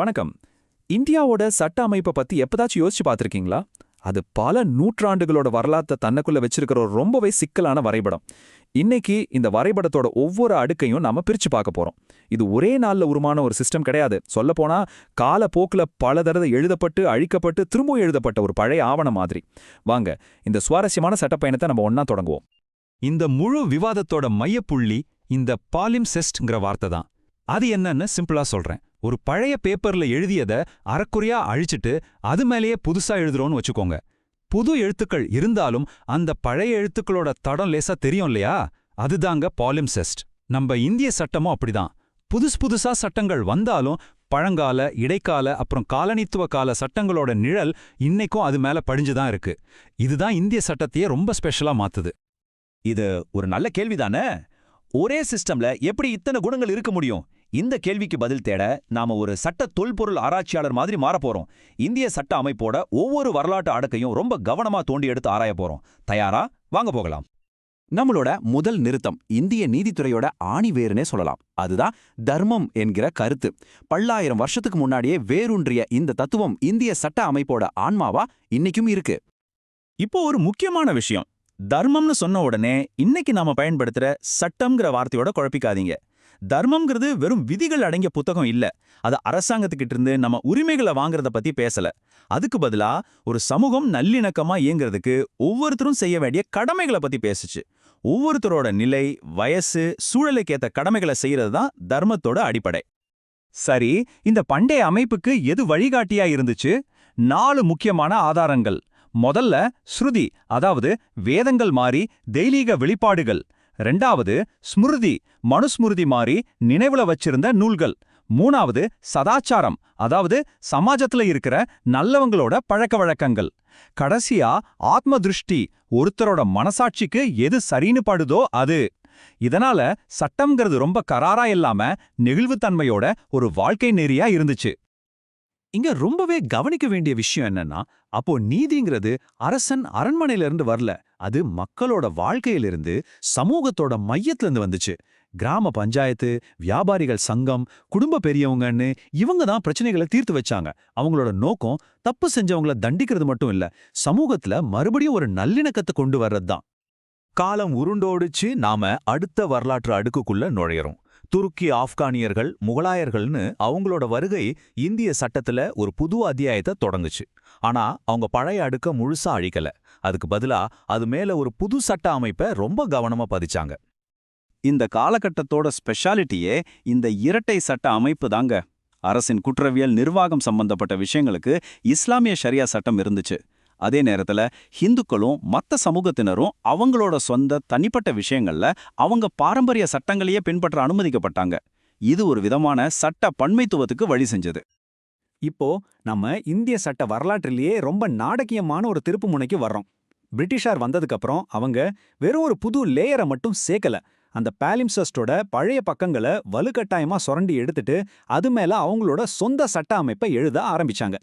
வணக்கம். இந்தியாவோட சட்ட அமைப்பை பத்தி எப்பதாச்சும் யோசிச்சு பார்த்திருக்கீங்களா? அது பல நூற்றாண்டுகளோட வரலாற்றை தன்னுக்குள்ள வச்சிருக்கிற ஒரு ரொம்பவே சிக்கலான வரைபடம். இன்னைக்கு இந்த வரைபடத்தோட ஒவ்வொரு அடுக்கையும் நாம பிரிச்சு பார்க்க போறோம். இது ஒரே நாள்ல உருமான ஒரு சிஸ்டம் கிடையாது. சொல்லப்போனா காலப்போக்குல பல தடவை எழுதப்பட்டு அழிக்கப்பட்டு திரும்பவும் எழுதப்பட்ட ஒரு பழைய ஆவணம் மாதிரி. வாங்க இந்த சுவாரஸ்யமான சட்டப்பயணத்தை நம்ம ஒன்னா தொடங்குவோம். இந்த முழு விவாதத்தோட மையப்புள்ளி இந்த பாலிம்செஸ்ட்ங்கிற வார்த்தை தான். அது என்னன்னு சிம்பிளா சொல்றேன். ஒரு பழைய பேப்பர்ல எழுதியத அறக்குறையா அழிச்சிட்டு அது மேலேயே புதுசா எழுதுறோம்னு வச்சுக்கோங்க. புது எழுத்துக்கள் இருந்தாலும் அந்த பழைய எழுத்துக்களோட தடம் லேசா தெரியும் இல்லையா? அதுதாங்க பாலிம்செஸ்ட் நம்ம இந்திய சட்டமும் அப்படிதான். புதுசு புதுசா சட்டங்கள் வந்தாலும் பழங்கால இடைக்கால அப்புறம் காலனித்துவ கால சட்டங்களோட நிழல் இன்னைக்கும் அது மேல படிஞ்சுதான் இருக்கு. இதுதான் இந்திய சட்டத்தையே ரொம்ப ஸ்பெஷலா மாத்துது. இது ஒரு நல்ல கேள்விதானே? ஒரே சிஸ்டம்ல எப்படி இத்தனை குணங்கள் இருக்க முடியும்? இந்த கேள்விக்கு பதில் தேட நாம ஒரு சட்ட தொல்பொருள் ஆராய்ச்சியாளர் மாதிரி மாறப் போறோம். இந்திய சட்ட அமைப்போட ஒவ்வொரு வரலாற்று அடக்கையும் ரொம்ப கவனமா தோண்டி எடுத்து ஆராய போறோம். தயாரா? வாங்க போகலாம். நம்மளோட முதல் நிறுத்தம் இந்திய நீதித்துறையோட ஆணிவேருனே சொல்லலாம். அதுதான் தர்மம் என்கிற கருத்து. பல்லாயிரம் வருஷத்துக்கு முன்னாடியே வேரூன்றிய இந்த தத்துவம் இந்திய சட்ட அமைப்போட ஆன்மாவா இன்னைக்கும் இருக்கு. இப்போ ஒரு முக்கியமான விஷயம். தர்மம்னு சொன்ன உடனே இன்னைக்கு நாம பயன்படுத்துற சட்டம்ங்கிற வார்த்தையோட குழப்பிக்காதீங்க. தர்மம்ங்கிறது வெறும் விதிகள் அடங்கிய புத்தகம் இல்ல. அது அரசாங்கத்துக்கிட்ட இருந்து நம்ம உரிமைகளை வாங்குறத பத்தி பேசல. அதுக்கு பதிலா ஒரு சமூகம் நல்லிணக்கமா இயங்குறதுக்கு ஒவ்வொருத்தரும் செய்ய வேண்டிய கடமைகளை பத்தி பேசுச்சு. ஒவ்வொருத்தரோட நிலை வயசு சூழலுக்கேத்த கடமைகளை செய்யறது தான் தர்மத்தோட அடிப்படை. சரி இந்த பண்டைய அமைப்புக்கு எது வழிகாட்டியா இருந்துச்சு? நாலு முக்கியமான ஆதாரங்கள். முதல்ல ஸ்ருதி அதாவது வேதங்கள் மாறி தெய்லீக வெளிப்பாடுகள். ரெண்டாவது ஸ்மிருதி. மனுஸ்மிருதி மாறி நினைவுல வச்சிருந்த நூல்கள். மூணாவது சதாச்சாரம். அதாவது சமாஜத்துல இருக்கிற நல்லவங்களோட பழக்க வழக்கங்கள். கடைசியா ஆத்ம திருஷ்டி ஒருத்தரோட மனசாட்சிக்கு எது சரின்னு படுதோ அது. இதனால சட்டம்ங்கிறது ரொம்ப கராரா இல்லாம நெகிழ்வுத்தன்மையோட ஒரு வாழ்க்கை நெறியா இருந்துச்சு. இங்க ரொம்பவே கவனிக்க வேண்டிய விஷயம் என்னன்னா அப்போ நீதிங்கிறது அரசன் அரண்மனையிலிருந்து வரல. அது மக்களோட வாழ்க்கையிலிருந்து சமூகத்தோட மையத்துல இருந்து வந்துச்சு. கிராம பஞ்சாயத்து வியாபாரிகள் சங்கம் குடும்ப பெரியவங்கன்னு இவங்க தான் பிரச்சனைகளை தீர்த்து வச்சாங்க. அவங்களோட நோக்கம் தப்பு செஞ்சவங்கள தண்டிக்கிறது மட்டும் இல்ல சமூகத்துல மறுபடியும் ஒரு நல்லிணக்கத்தை கொண்டு வர்றது தான் காலம் உருண்டோடிச்சு நாம அடுத்த வரலாற்று அடுக்குக்குள்ள நுழையறோம். துருக்கி ஆப்கானியர்கள் முகலாயர்கள்னு அவங்களோட வருகை இந்திய சட்டத்துல ஒரு புது அத்தியாயத்தை தொடங்குச்சு. ஆனா அவங்க பழைய அடுக்க முழுசா அழிக்கல. அதுக்கு பதிலா அது மேல ஒரு புது சட்ட அமைப்பை ரொம்ப கவனமா பதிச்சாங்க. இந்த காலகட்டத்தோட ஸ்பெஷாலிட்டியே இந்த இரட்டை சட்ட அமைப்பு தாங்க. அரசின் குற்றவியல் நிர்வாகம் சம்பந்தப்பட்ட விஷயங்களுக்கு இஸ்லாமிய ஷரியா சட்டம் இருந்துச்சு. அதே நேரத்துல ஹிந்துக்களும் மத்த சமூகத்தினரும் அவங்களோட சொந்த தனிப்பட்ட விஷயங்கள்ல அவங்க பாரம்பரிய சட்டங்களையே பின்பற்ற அனுமதிக்கப்பட்டாங்க. இது ஒரு விதமான சட்ட பன்மைத்துவத்துக்கு வழி செஞ்சது. இப்போ நம்ம இந்திய சட்ட வரலாற்றிலேயே ரொம்ப நாடகியமான ஒரு திருப்பு முனைக்கு வர்றோம். பிரிட்டிஷார் வந்ததுக்கப்புறம் அவங்க வெறும் ஒரு புது லேயரை மட்டும் சேர்க்கல. அந்த பாலிம்சஸ்டோட பழைய பக்கங்களை வலுக்கட்டாயமா சுரண்டி எடுத்துட்டு அது மேல அவங்களோட சொந்த சட்ட அமைப்பை எழுத ஆரம்பிச்சாங்க.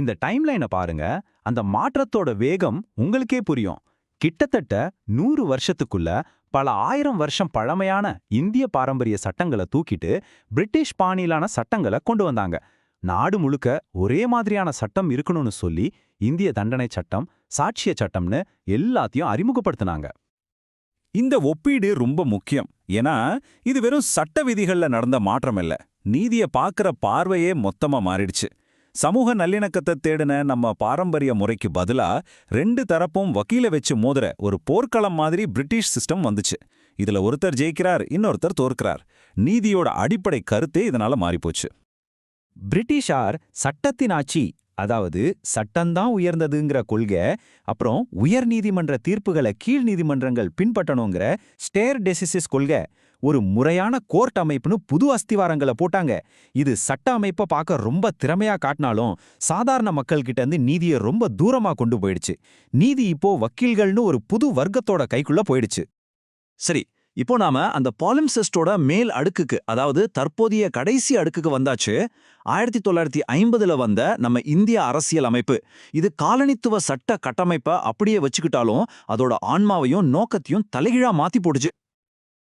இந்த டைம்லைனை பாருங்க. அந்த மாற்றத்தோட வேகம் உங்களுக்கே புரியும். கிட்டத்தட்ட நூறு வருஷத்துக்குள்ள பல ஆயிரம் வருஷம் பழமையான இந்திய பாரம்பரிய சட்டங்களை தூக்கிட்டு பிரிட்டிஷ் பாணியிலான சட்டங்களை கொண்டு வந்தாங்க. நாடு முழுக்க ஒரே மாதிரியான சட்டம் இருக்கணும்னு சொல்லி இந்திய தண்டனை சட்டம் சாட்சிய சட்டம்னு எல்லாத்தையும் அறிமுகப்படுத்தினாங்க. இந்த ஒப்பீடு ரொம்ப முக்கியம். ஏன்னா இது வெறும் சட்ட விதிகள்ல நடந்த மாற்றம் இல்லை நீதிய பார்க்குற பார்வையே மொத்தமா மாறிடுச்சு. சமூக நல்லிணக்கத்தை தேடின நம்ம பாரம்பரிய முறைக்கு பதிலா ரெண்டு தரப்பும் வக்கீல வச்சு மோதுற ஒரு போர்க்களம் மாதிரி பிரிட்டிஷ் சிஸ்டம் வந்துச்சு. இதுல ஒருத்தர் ஜெயிக்கிறார் இன்னொருத்தர் தோற்கிறார். நீதியோட அடிப்படை கருத்தே இதனால மாறிப்போச்சு. பிரிட்டிஷார் சட்டத்தின் ஆட்சி அதாவது சட்டம்தான் உயர்ந்ததுங்கிற கொள்கை அப்புறம் உயர் நீதிமன்ற தீர்ப்புகளை கீழ் நீதிமன்றங்கள் பின்பற்றணுங்கிற ஸ்டேர் டெசிசிஸ் கொள்கை. ஒரு முறையான கோர்ட் அமைப்புன்னு புது அஸ்திவாரங்களை போட்டாங்க. இது சட்ட அமைப்பை பார்க்க ரொம்ப திறமையா காட்டினாலும் சாதாரண மக்கள்கிட்ட இருந்து நீதியை ரொம்ப தூரமா கொண்டு போயிடுச்சு. நீதி இப்போ வக்கீல்கள்னு ஒரு புது வர்க்கத்தோட கைக்குள்ள போயிடுச்சு. சரி இப்போ நாம அந்த பாலிம்செஸ்டோட மேல் அடுக்குக்கு அதாவது தற்போதைய கடைசி அடுக்குக்கு வந்தாச்சு. ஆயிரத்தி தொள்ளாயிரத்தி ஐம்பதுல வந்த நம்ம இந்திய அரசியல் அமைப்பு இது காலனித்துவ சட்ட கட்டமைப்பை அப்படியே வச்சுக்கிட்டாலும் அதோட ஆன்மாவையும் நோக்கத்தையும் தலைகீழா மாத்தி போடுச்சு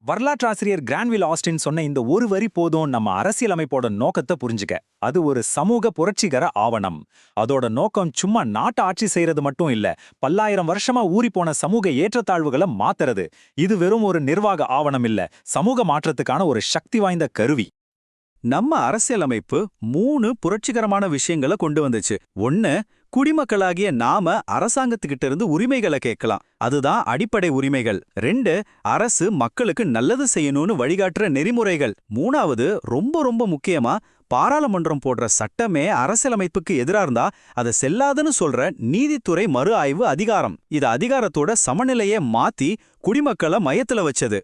வரலாற்றாசிரியர் கிரான்வில் ஆஸ்டின் சொன்ன இந்த ஒரு வரி போதும் நம்ம அரசியலமைப்போட நோக்கத்தை புரிஞ்சுக்க. அது ஒரு சமூக புரட்சிகர ஆவணம். அதோட நோக்கம் சும்மா நாட்டை ஆட்சி செய்யறது மட்டும் இல்ல பல்லாயிரம் வருஷமா ஊறிப்போன சமூக ஏற்றத்தாழ்வுகளை மாத்துறது. இது வெறும் ஒரு நிர்வாக ஆவணம் இல்ல சமூக மாற்றத்துக்கான ஒரு சக்தி வாய்ந்த கருவி. நம்ம அரசியலமைப்பு மூணு புரட்சிகரமான விஷயங்களை கொண்டு வந்துச்சு. ஒன்னு குடிமக்களாகிய நாம அரசாங்கத்துக்கிட்ட இருந்து உரிமைகளை கேட்கலாம். அதுதான் அடிப்படை உரிமைகள். ரெண்டு அரசு மக்களுக்கு நல்லது செய்யணும்னு வழிகாட்டுற நெறிமுறைகள். மூணாவது ரொம்ப ரொம்ப முக்கியமா பாராளுமன்றம் போடுற சட்டமே அரசியலமைப்புக்கு எதிரா இருந்தா அதை செல்லாதுன்னு சொல்ற நீதித்துறை மறு ஆய்வு அதிகாரம். இது அதிகாரத்தோட சமநிலையை மாத்தி குடிமக்களை மையத்துல வச்சது.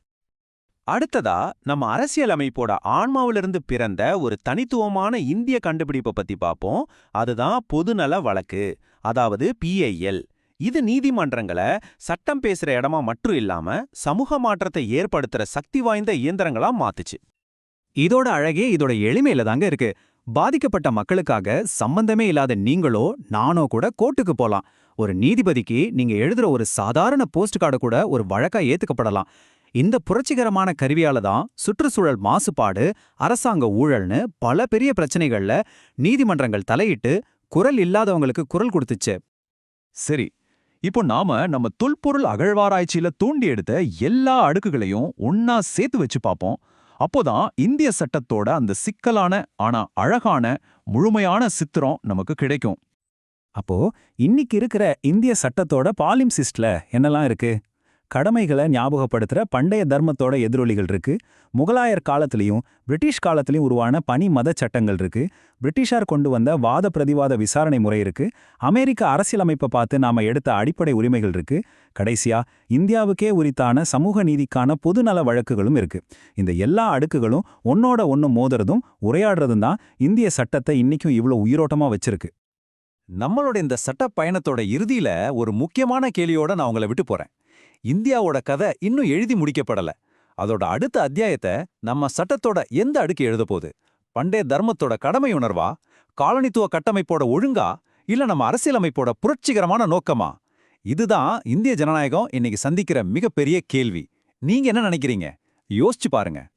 அடுத்ததா நம்ம அரசியலமைப்போட ஆன்மாவிலிருந்து பிறந்த ஒரு தனித்துவமான இந்திய கண்டுபிடிப்பை பத்தி பார்ப்போம் அதுதான் பொதுநல வழக்கு அதாவது பிஐஎல் இது நீதிமன்றங்களை சட்டம் பேசுற இடமா மட்டும் இல்லாம சமூக மாற்றத்தை ஏற்படுத்துற சக்தி வாய்ந்த இயந்திரங்களா மாத்துச்சு. இதோட அழகே இதோட எளிமையில தாங்க இருக்கு. பாதிக்கப்பட்ட மக்களுக்காக சம்பந்தமே இல்லாத நீங்களோ நானோ கூட கோர்ட்டுக்கு போலாம். ஒரு நீதிபதிக்கு நீங்க எழுதுற ஒரு சாதாரண போஸ்ட் கார்டு கூட ஒரு வழக்கா ஏத்துக்கப்படலாம். இந்த புரட்சிகரமான கருவியால தான் சுற்றுச்சூழல் மாசுபாடு அரசாங்க ஊழல்னு பல பெரிய பிரச்சனைகள்ல நீதிமன்றங்கள் தலையிட்டு குரல் இல்லாதவங்களுக்கு குரல் கொடுத்துச்சு. சரி இப்போ நாம நம்ம தொல்பொருள் அகழ்வாராய்ச்சியில தூண்டி எடுத்த எல்லா அடுக்குகளையும் ஒன்னா சேர்த்து வச்சு பார்ப்போம் அப்போதான் இந்திய சட்டத்தோட அந்த சிக்கலான ஆனா அழகான முழுமையான சித்திரம் நமக்கு கிடைக்கும். அப்போ இன்னைக்கு இருக்கிற இந்திய சட்டத்தோட பாலிம்சிஸ்ட்ல என்னெல்லாம் இருக்கு? கடமைகளை ஞாபகப்படுத்துற பண்டைய தர்மத்தோட எதிரொலிகள் இருக்கு. முகலாயர் காலத்திலையும் பிரிட்டிஷ் காலத்திலையும் உருவான பனி மத சட்டங்கள் இருக்கு. பிரிட்டிஷார் கொண்டு வந்த வாத பிரதிவாத விசாரணை முறை இருக்கு. அமெரிக்க அரசியலமைப்பை பார்த்து நாம எடுத்த அடிப்படை உரிமைகள் இருக்கு. கடைசியா இந்தியாவுக்கே உரித்தான சமூக நீதிக்கான பொதுநல வழக்குகளும் இருக்கு. இந்த எல்லா அடுக்குகளும் ஒன்னோட ஒன்று மோதுறதும் உரையாடுறதும் தான் இந்திய சட்டத்தை இன்னைக்கும் இவ்வளோ உயிரோட்டமா வச்சிருக்கு. நம்மளோட இந்த சட்ட பயணத்தோட இறுதியில ஒரு முக்கியமான கேள்வியோட நான் உங்களை விட்டு போறேன். இந்தியாவோட கதை இன்னும் எழுதி முடிக்கப்படல. அதோட அடுத்த அத்தியாயத்தை நம்ம சட்டத்தோட எந்த அடுக்கு எழுத போகுது? பண்டைய தர்மத்தோட கடமை உணர்வா காலனித்துவ கட்டமைப்போட ஒழுங்கா? இல்ல நம்ம அரசியலமைப்போட புரட்சிகரமான நோக்கமா? இதுதான் இந்திய ஜனநாயகம் இன்னைக்கு சந்திக்கிற மிகப்பெரிய கேள்வி. நீங்க என்ன நினைக்கிறீங்க? யோசிச்சு பாருங்க.